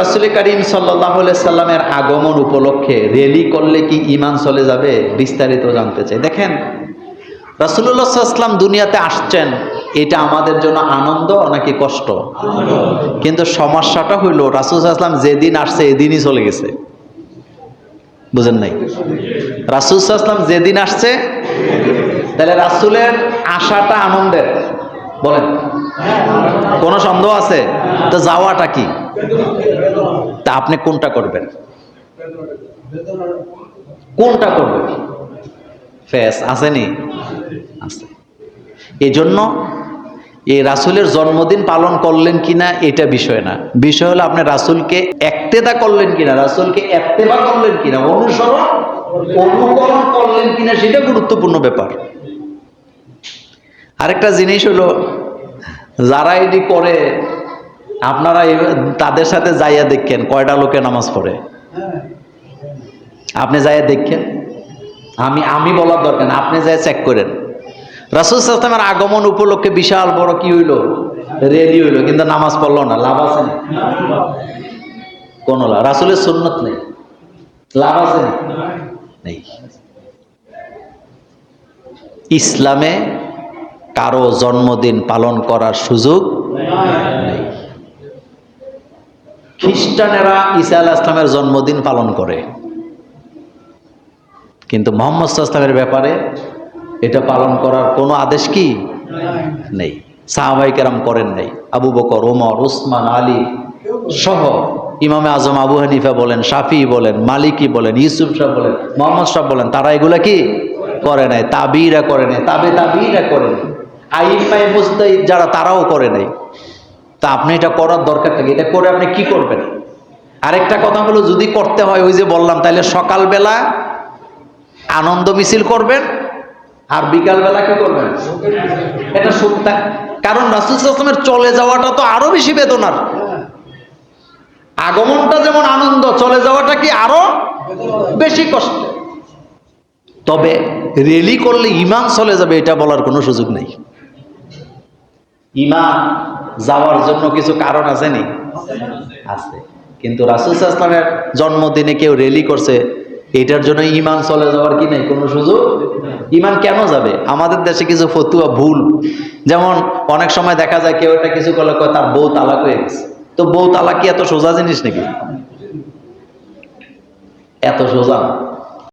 রাসুল করিম সাল্লাহ সাল্লামের আগমন উপলক্ষে রেলি করলে কি ইমান চলে যাবে? বিস্তারিত জানতে চাই। দেখেন রাসুল্লাহ সাল্লাম দুনিয়াতে আসছেন, এটা আমাদের জন্য আনন্দ নাকি কষ্ট? কিন্তু সমস্যাটা হইল, রাসুল আসলাম যেদিন আসছে, এদিনই চলে গেছে। বুঝেন নাই? রাসুল আসলাম যেদিন আসছে, তাহলে রাসুলের আশাটা আনন্দের। বলেন, কোনো সন্দেহ আছে? তো যাওয়াটা কি? তা আপনি কোনটা করবেন? কোনটা করবেন? ফেস, আসেনি? আছে। এই জন্য এই রাসুলের জন্মদিন পালন করলেন কিনা এটা বিষয় না। বিষয় হলো আপনি রাসুলকে একতেদা করলেন কিনা, রাসুলকে একতেবা করলেন কিনা, অনুসরণ, অনুকরণ করলেন কিনা সেটা গুরুত্বপূর্ণ ব্যাপার। আরেকটা জিনিস হলো, যারা এটি করে আপনারা তাদের সাথে যাইয়া দেখেন, কয়টা লোকে নামাজ পড়ে? আপনি যাইয়া দেখেন। আমি আমি বলার দরকার আপনি যাই চেক করেন। রাসুল সাল্লামের আগমন উপলক্ষে বিশাল বড় কি হইল? রেডি হইল, কিন্তু নামাজ পড়ল না, লাভ আছে না কোন লাভ, রাসুলের সুন্নত নেই। লাভ আছে? নেই। ইসলামে কারও জন্মদিন পালন করার সুযোগ নেই। খ্রিস্টানেরা ঈসা আলাহ ইসলামের জন্মদিন পালন করে। কিন্তু মোহাম্মদ ইসলামের ব্যাপারে এটা পালন করার কোনো আদেশ কি? নেই। সাহাবাই কেরাম করেন নাই। আবু বকর, ওমর, উসমান, আলী সহ ইমামে আজম, আবু হানিফা বলেন, শাফি বলেন, মালিকি বলেন, ইউসুফ শাহ বলেন, মোহাম্মদ শাহ বলেন, তারা এগুলা কি? করে নাই। তাবিরা করে নাই। তাবে তাবিরা করে নাই। আইমাই মুস্তাই যারা তারাও করে নাই। তা আপনি এটা করার দরকার থাকে। এটা করে আপনি কি করবেন? আরেকটা কথা হলো, যদি করতে হয় ওই যে বললাম তাহলে সকালবেলা আনন্দ মিছিল করবেন, আর বিকালবেলা কি করবেন? এটা সত্যা কারণ রাসুল আসলামের চলে যাওয়াটা তো আরও বেশি বেদনার। আগমনটা যেমন আনন্দ, চলে যাওয়াটা কি আরও বেশি কষ্ট। তবে রেলি করলে ইমান চলে যাবে, এটা বলার কোনো সুযোগ নেই। ইমান যাওয়ার জন্য কিছু কারণ আছে নি? আছে। কিন্তু রাসুল ইসলামের জন্মদিনে কেউ রেলি করছে, এটার জন্য ইমান চলে যাওয়ার কি নেই? কোনো সুযোগ? ইমান কেন যাবে? আমাদের দেশে কিছু ফতুয়া ভুল। যেমন অনেক সময় দেখা যায় কেউ একটা কিছু করলে তার বউ তালাক হয়ে গেছে। তো বউ তালাক কি এত সোজা জিনিস নাকি? এত সোজা।